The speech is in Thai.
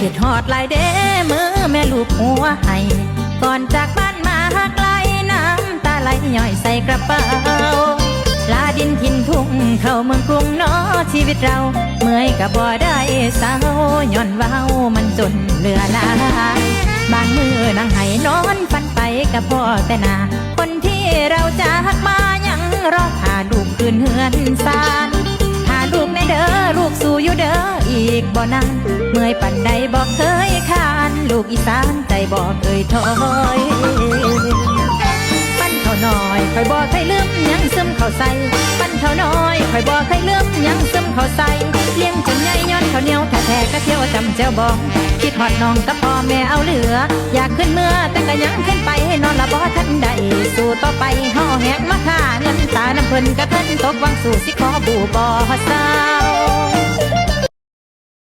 คิดฮอดลายเด้มือแม่ลูกหัวให้ก่อนจากบ้านมาไกลน้ำตาไหลย่อยใส่กระเป๋าลาดินทินทุ่งเข้าเมืองกรุงนอชีวิตเรา เมื่อยกับบ่ได้เศร้าย้อนเว้ามันจนเหลือลายบางมือนั่งให้นอนฝันไปกับพ่อแต่นา คนที่เราจากมายังรอหาลูกคืนเฮือนซาน อีกบ่นานเมื่อยปันใดบอกเคยคานลูกอีสานใจบอกเคยถอยปั้นเขาน้อยคอยบอกใครลืมยังซึมเขาใส่ปั้นเขาน้อยคอยบอกใครลืมยังซึมเขาใส่เลี้ยงจนใหญ่ย้อนเขาเหนียวแท้ๆก็เที่ยวจำเจ้าบองคิดหอดน้องกับพ่อแม่เอาเหลือ อยากขึ้นเมื่อแต่ก็ยังขึ้นไปนอนละบ่ทันใดสู้ต่อไปห่อแหกมาค่าเงินตาน้ำเพิ่นกระทันตกวังสู่สิขอบูบอสา